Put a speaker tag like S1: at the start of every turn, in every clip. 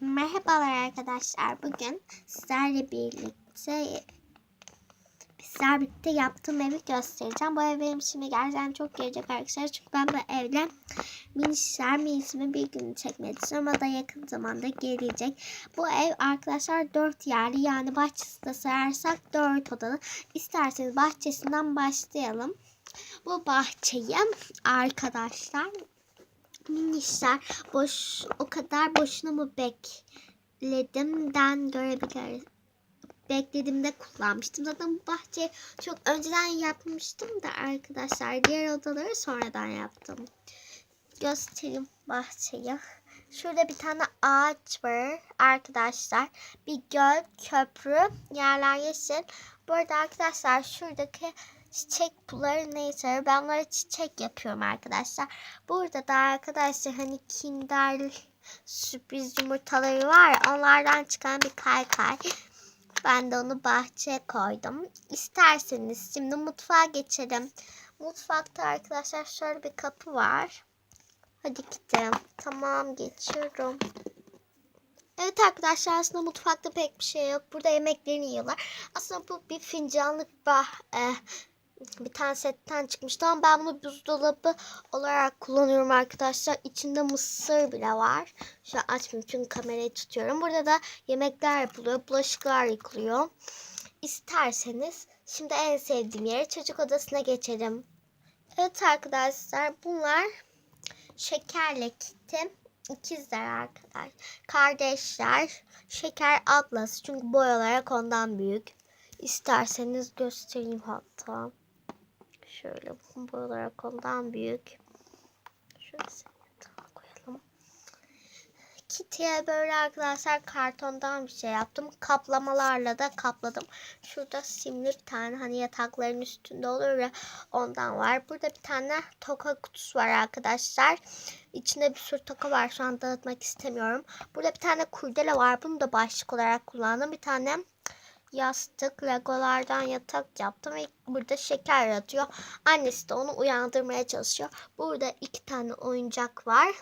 S1: Merhabalar arkadaşlar. Bugün sizlerle birlikte sizlerle birlikte yaptığım evi göstereceğim. Bu ev benim işime gerçekten çok gelecek arkadaşlar. Çünkü ben bu evle minişler minisimi bir gün düşünüyorum. O da yakın zamanda gelecek. Bu ev arkadaşlar dört yerli yani bahçesi de sayarsak dört odalı. İsterseniz bahçesinden başlayalım. Bu bahçeyi arkadaşlar minişler boş o kadar boşuna mı bekledimden görebiliriz. Beklediğimde kullanmıştım. Zaten bu bahçeyi çok önceden yapmıştım da arkadaşlar. Diğer odaları sonradan yaptım. Göstereyim bahçeyi. Şurada bir tane ağaç var arkadaşlar. Bir göl, köprü, yerler yeşil. Bu arada arkadaşlar şuradaki çiçek pulları neyse ben bunlara çiçek yapıyorum arkadaşlar. Burada da arkadaşlar hani kinder sürpriz yumurtaları var onlardan çıkan bir kaykay. Ben de onu bahçeye koydum. İsterseniz şimdi mutfağa geçelim. Mutfakta arkadaşlar şöyle bir kapı var. Hadi gidelim. Tamam geçiyorum. Evet arkadaşlar aslında mutfakta pek bir şey yok. Burada yemeklerini yiyorlar. Aslında bu bir fincanlık bah, e, bir tane setten çıkmıştı ama ben bunu buzdolabı olarak kullanıyorum arkadaşlar. İçinde mısır bile var. Şu an açmayayım çünkü kamerayı tutuyorum. Burada da yemekler yapılıyor. Bulaşıklar yıkılıyor. İsterseniz şimdi en sevdiğim yere çocuk odasına geçelim. Evet arkadaşlar bunlar şekerle kitim. İkizler arkadaşlar. Kardeşler. Şeker ablası. Çünkü boyalara ondan büyük. İsterseniz göstereyim hatta. Şöyle bu boyalara ondan büyük. Şöyle koyalım. Kitty'ye böyle arkadaşlar kartondan bir şey yaptım. Kaplamalarla da kapladım. Şurada simli bir tane hani yatakların üstünde olur ya ondan var. Burada bir tane toka kutusu var arkadaşlar. İçinde bir sürü toka var. Şu an dağıtmak istemiyorum. Burada bir tane kurdele var. Bunu da başlık olarak kullandım. Bir tane yastık, legolardan yatak yaptım ve burada şeker yatıyor. Annesi de onu uyandırmaya çalışıyor. Burada iki tane oyuncak var.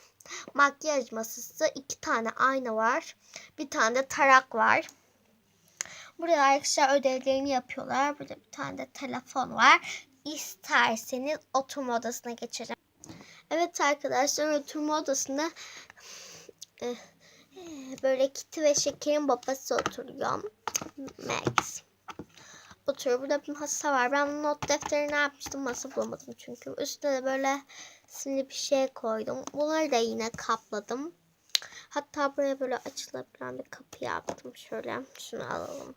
S1: Makyaj masası, iki tane ayna var. Bir tane de tarak var. Burada arkadaşlar ödevlerini yapıyorlar. Burada bir tane de telefon var. İsterseniz oturma odasına geçelim. Evet arkadaşlar oturma odasında eh, böyle Kitty ve Şeker'in babası oturuyor. Max. Oturuyor. Burada bir masa var. Ben not defterini yapmıştım. Masa bulamadım çünkü. Üstüne de böyle simli bir şey koydum. Bunları da yine kapladım. Hatta buraya böyle açılabilen bir kapı yaptım. Şöyle şunu alalım.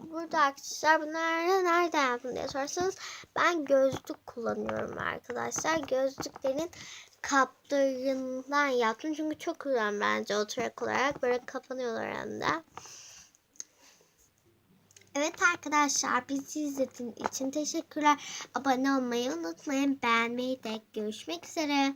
S1: Burada arkadaşlar bunları nereden yaptım diye sorarsanız ben gözlük kullanıyorum arkadaşlar. Gözlüklerin kaplarından yaptım. Çünkü çok güzel bence oturak olarak. Böyle kapanıyorlar hem. Evet arkadaşlar bizi izlediğiniz için teşekkürler. Abone olmayı unutmayın. Beğenmeyi de görüşmek üzere.